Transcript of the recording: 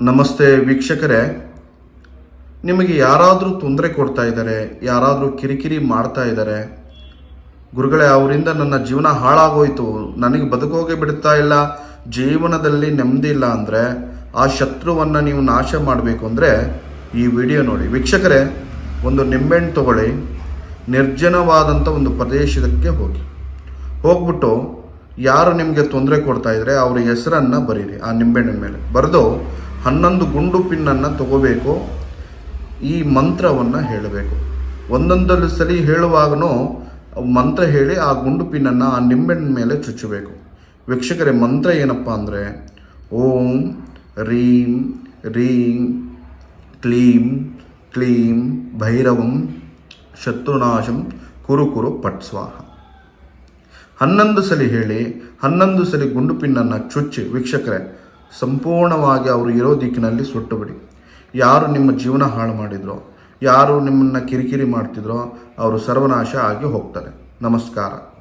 ನಮಸ್ತೆ ವೀಕ್ಷಕರೇ. ನಿಮಗೆ ಯಾರಾದರೂ ತೊಂದರೆ ಕೊಡ್ತಾ ಇದ್ದಾರೆ, ಯಾರಾದರೂ ಕಿರಿಕಿರಿ ಮಾಡ್ತಾ ಇದ್ದಾರೆ, ಗುರುಗಳೇ, ಅವರಿಂದ ನನ್ನ ಜೀವನ ಹಾಳಾಗೋಯ್ತು, ನನಗೆ ಬದುಕೋಗೆ ಬಿಡ್ತಾ ಇಲ್ಲ, ಜೀವನದಲ್ಲಿ ನೆಮ್ಮದಿ ಇಲ್ಲ ಅಂದರೆ, ಆ ಶತ್ರುವನ್ನು ನೀವು ನಾಶ ಮಾಡಬೇಕು ಅಂದರೆ, ಈ ವಿಡಿಯೋ ನೋಡಿ. ವೀಕ್ಷಕರೇ, ಒಂದು ನಿಂಬೆಹಣ್ಣು ತಗೊಳ್ಳಿ ನಿರ್ಜನವಾದಂಥ ಒಂದು ಪ್ರದೇಶಕ್ಕೆ ಹೋಗಿ. ಹೋಗ್ಬಿಟ್ಟು, ಯಾರು ನಿಮಗೆ ತೊಂದರೆ ಕೊಡ್ತಾ ಇದ್ರೆ, ಅವ್ರ ಹೆಸರನ್ನು ಬರೀರಿ, ಆ ನಿಂಬೆಹಣ್ಣಿನ ಮೇಲೆ. ಬರೆದು ಹನ್ನೊಂದು ಗುಂಡು ಪಿನ್ನನ್ನು ತಗೋಬೇಕು. ಈ ಮಂತ್ರವನ್ನು ಹೇಳಬೇಕು. ಒಂದೊಂದೊಂದು ಸರಿ ಹೇಳುವಾಗನೂ ಮಂತ್ರ ಹೇಳಿ ಆ ಗುಂಡು ಪಿನ್ನನ್ನು ಆ ನಿಂಬೆಣ್ಣ ಮೇಲೆ ಚುಚ್ಚಬೇಕು. ವೀಕ್ಷಕರೇ, ಮಂತ್ರ ಏನಪ್ಪ ಅಂದರೆ ಓಂ, ರೀಂ ರೀಂ, ಕ್ಲೀಂ ಕ್ಲೀಂ, ಭೈರವಂ, ಶತ್ರುನಾಶಂ, ಕುರು ಕುರು, ಪಟ್ ಸ್ವಾಹ. ಹನ್ನೊಂದು ಸಲ ಹೇಳಿ, ಹನ್ನೊಂದು ಸಲ ಗುಂಡು ಪಿನ್ನನ್ನು ಚುಚ್ಚಿ ವೀಕ್ಷಕರೇ ಸಂಪೂರ್ಣವಾಗಿ ಅವರು ಇರೋ ದಿಕ್ಕಿನಲ್ಲಿ ಸುಟ್ಟುಬಿಡಿ. ಯಾರು ನಿಮ್ಮ ಜೀವನ ಹಾಳು ಮಾಡಿದ್ರೋ, ಯಾರು ನಿಮ್ಮನ್ನು ಕಿರಿಕಿರಿ ಮಾಡ್ತಿದ್ರೋ, ಅವರು ಸರ್ವನಾಶ ಆಗಿ ಹೋಗ್ತಾರೆ. ನಮಸ್ಕಾರ.